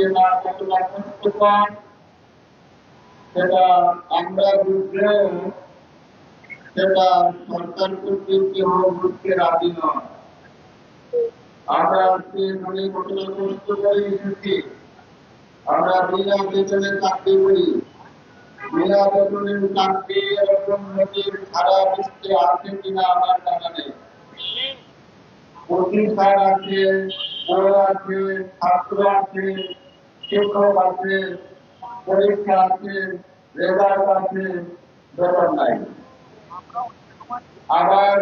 এটা কতটা কষ্টকর সেটা আমরা বুঝলেও সেটা সরকার কর্তৃক কেউ বুঝতে রাজি নয়। আমরা আজকে এখানে কতটা কষ্ট করে এসেছি। আমরা বিনা বেতনে চাকরি করি। বিনা বেতনের চাকরি এরকম নদীর সারা বিশ্বে আছে কিনা আমার জানা নেই। প্রতিষ্ঠান আছে, বড় আছে, ছাত্র আছে শিক্ষক আছে পরীক্ষা আছে, রেজাল্ট আছে বেতন নাই। আবার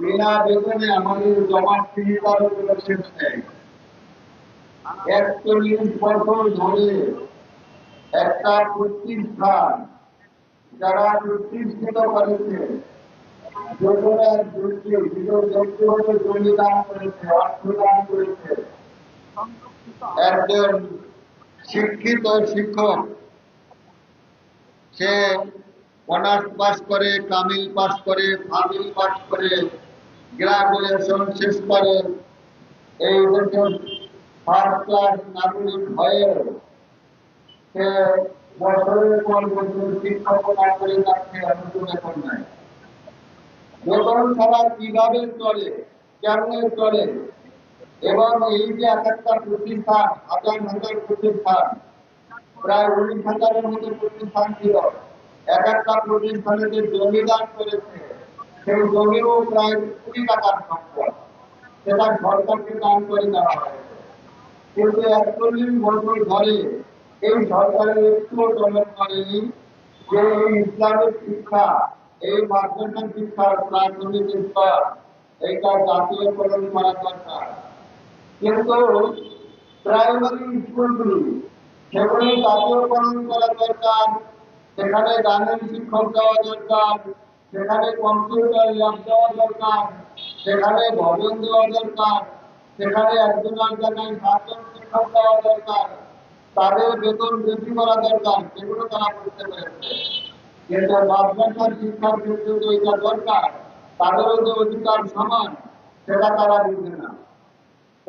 বিনা বেতনে আমাদের জমা উপরে শেষ নেই। একচল্লিশ বছর ধরে একটা প্রতিষ্ঠান যারা প্রতিষ্ঠিত করেছে যোজনার যোগ্যভাবে জমি দান করেছে, অর্থ করেছে, একজন শিক্ষিত শিক্ষক। সে অনার্স পাস করে কামিল পাস করে, ফামিল পাস করে, গ্রাজুয়েশন শেষ করে। এই দেশের ফার্স্ট ক্লাস নাগরিক হয়ে সে বছরের পর বছর শিক্ষকতা করে যাচ্ছে অথচ বেতন নাই। বেতন ছাড়া কীভাবে চলে, কেমন চলে এবং এই যে এক একটা প্রতিষ্ঠান, হাজার হাজার প্রতিষ্ঠান, প্রায় উনিশ হাজারের মতো প্রতিষ্ঠান ছিল। এক একটা প্রতিষ্ঠানে যে করেছে, সেই জমিও প্রায় কোটি টাকার সম্পদ। সেটা সরকারকে দান করে দেওয়া কিন্তু একচল্লিশ বছর ধরে এই সরকারের একটুও দমন করেনি। যে এই শিক্ষা, এই মাদ্রাসা শিক্ষার প্রাথমিক স্তর এইটা জাতীয়করণ করা দরকার। কিন্তু প্রাইমারি স্কুলগুলি সেগুলি জাতীয়করণ করা দরকার। সেখানে গানের শিক্ষক দেওয়া দরকার, সেখানে কম্পিউটার ল্যাব দেওয়া দরকার, সেখানে ভবন দেওয়া দরকার, সেখানে একজনের জায়গায় সাতজন শিক্ষক দেওয়া দরকার, তাদের বেতন বৃদ্ধি করা দরকার, সেগুলো তারা করতে পেরেছে। কিন্তু মাদ্রাসার শিক্ষার ক্ষেত্রে যে এটা দরকার, তাদেরও যে অধিকার সমান, সেটা তারা বুঝে না।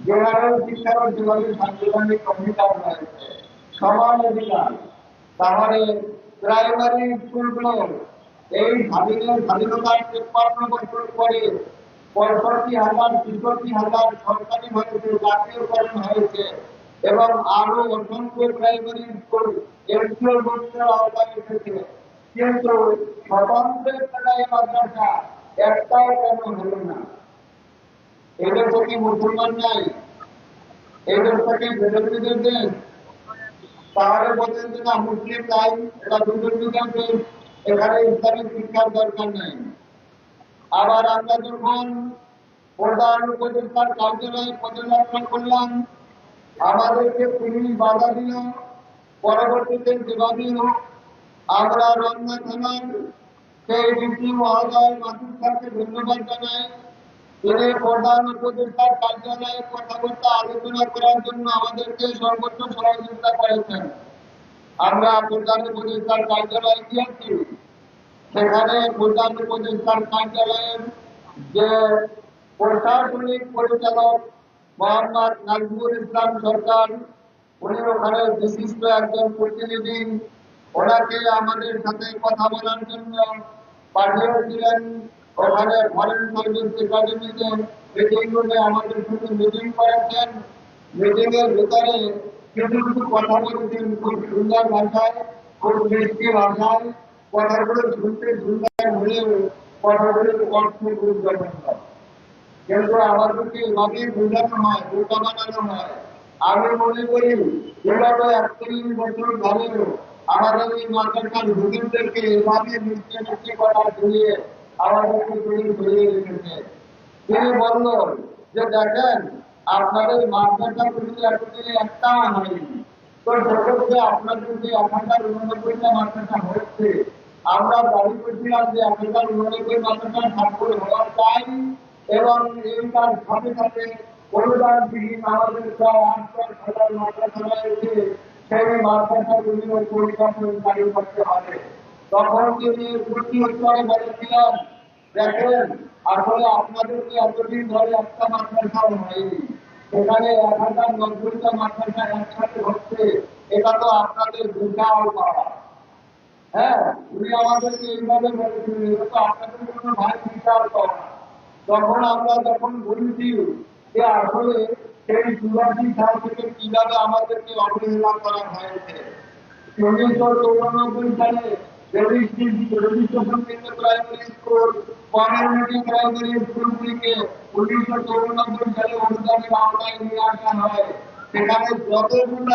জেনারেল শিক্ষারও যেভাবে সাংবিধানিক অধিকার রয়েছে সমান অধিকার তাহলে প্রাইমারি স্কুলগুলো এই স্বাধীনের স্বাধীনতার তেপ্পান্ন বছর পরে পঁয়ষট্টি হাজার ছেষট্টি হাজার সরকারি হয়েছে জাতীয়করণ হয়েছে এবং আরও অসংখ্য প্রাইমারি স্কুল এমসিও বোর্ডের আওতায় এসেছে কিন্তু স্বতন্ত্র মাদ্রাসা একটাও কেন হলো না এদের কি মুসলমান নাই। এদের কি বেদবিদের দেশ তাহলে বলছেন যে না মুসলিম নাই এটা দুর্নীতির দেশ এখানে ইসলামিক শিক্ষার দরকার নাই। আবার আমরা যখন প্রধান উপদেষ্টার কার্যালয়ে পদযাত্রা করলাম, আমাদেরকে পুলিশ বাধা দিল, পরবর্তীতে যেভাবে হোক আমরা রমনা থানার সেই ডিপি মহোদয় মাসুদ স্যারকে ধন্যবাদ জানাই। তিনি প্রধান উপদেষ্টার কার্যালয়ে কথাবার্তা আলোচনা করার জন্য আমাদেরকে সর্বোচ্চ সহযোগিতা করেছেন। আমরা প্রধান উপদেষ্টার কার্যালয়ে গিয়েছি। সেখানে প্রধান উপদেষ্টার কার্যালয়ের যে প্রশাসনিক পরিচালক মোহাম্মদ নাজমুল ইসলাম সরকার, উনি ওখানে বিশিষ্ট একজন প্রতিনিধি। ওনাকে আমাদের সাথে কথা বলার জন্য পাঠিয়েছিলেন। ওখানে ফরেন সার্ভিস একাডেমিতে মিটিং রুমে আমাদের সাথে মিটিং করেছেন। মিটিং এর ভিতরে কিছু কিছু কথা বলেছেন খুব সুন্দর ভাষায়, খুব মিষ্টি ভাষায়। কথাগুলো শুনতে সুন্দর হলেও কথাগুলোর অর্থ গুরুত্বপূর্ণ কিন্তু আমাদেরকে এভাবে বোঝানো হয় বোঝা বানানো হয়? আমি মনে করি এভাবে একচল্লিশ বছর ধরেও আমাদের এই মাদ্রাসার হুজুরদেরকে এভাবে মিষ্টি মিষ্টি কথা শুনিয়ে আমাদেরকে তিনি ধরিয়ে রেখেছে তিনি বলল, যে দেখেন, আপনাদের মাদ্রাসা কিন্তু এতদিনে একটা হয়নি। তো আপনাদের যে এক হাজার উননব্বইটা মাত্রাটা হচ্ছে, আমরা দাবি করছিলাম যে এক হাজার উননব্বই মাত্রাটা ঠাকুর হওয়া চাই এবং এই তার সাথে সাথে অনুদানবিহীন আমাদের প্রায় আট হাজার মাদ্রাসা রয়েছে সেই মাদ্রাসাগুলিও পরিকল্পনা চালু করতে হবে? তখন তিনি প্রতি উত্তরে বলেছিলাম, দেখেন, আসলে আপনাদেরকে এতদিন ধরে একটা মাদ্রাসাও হয়নি। সেখানে এক হাজার নব্বইটা মাদ্রাসা একসাথে হচ্ছে। এটা তো আপনাদের বিশাল পাওয়া হ্যাঁ উনি আমাদেরকে এইভাবে বলেছিলেন, এটা তো আপনাদের জন্য ভাই বিশাল পাওয়া তখন আমরা যখন বলেছি যে, আসলে সেই চুরাশি সাল থেকে কীভাবে আমাদেরকে অবহেলা করা হয়েছে? উনিশশো চৌরানব্বই সালে প্রাইমারি স্কুল কমিউনিটি প্রাইমারি স্কুলগুলিকে উনিশশো চৌরানব্বই সালে অনুদানের আওতায় নিয়ে আসা হয় সেখানে যতগুলো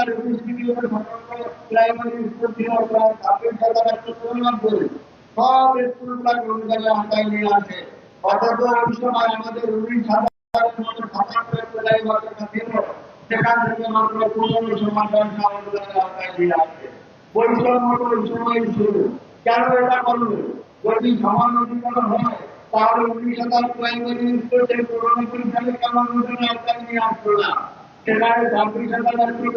সমস্ত প্রাইমারি স্কুল ছিল প্রায় ছাব্বিশ হাজার একশো চৌরানব্বই সব স্কুলগুলোকে অনুদানের আওতায় নিয়ে আসে অথচ ওই সময় আমাদের উনিশ হাজারের মতো ছাত্র প্রাইমারি ছিল সেখান থেকে মাত্র পনেরোশো মাদ্রাসা অনুদানের আওতায় নিয়ে আসে বৈষম্য ওই সময় ছিল কেন এটা করল? যদি সমানোচিতন হয়, তাহলে উনিশ হাজার প্রাইমারি স্কুল থেকে চৌরানব্বই সালে কেন অনুদানের আওতায় নিয়ে আসলো না। সেখানে ছাব্বিশ হাজার একশো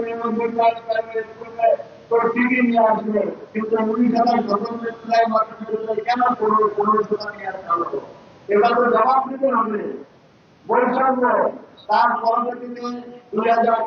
জবাব দিতে হবে। বৈষম্য, তার পরবর্তীতে দুই হাজার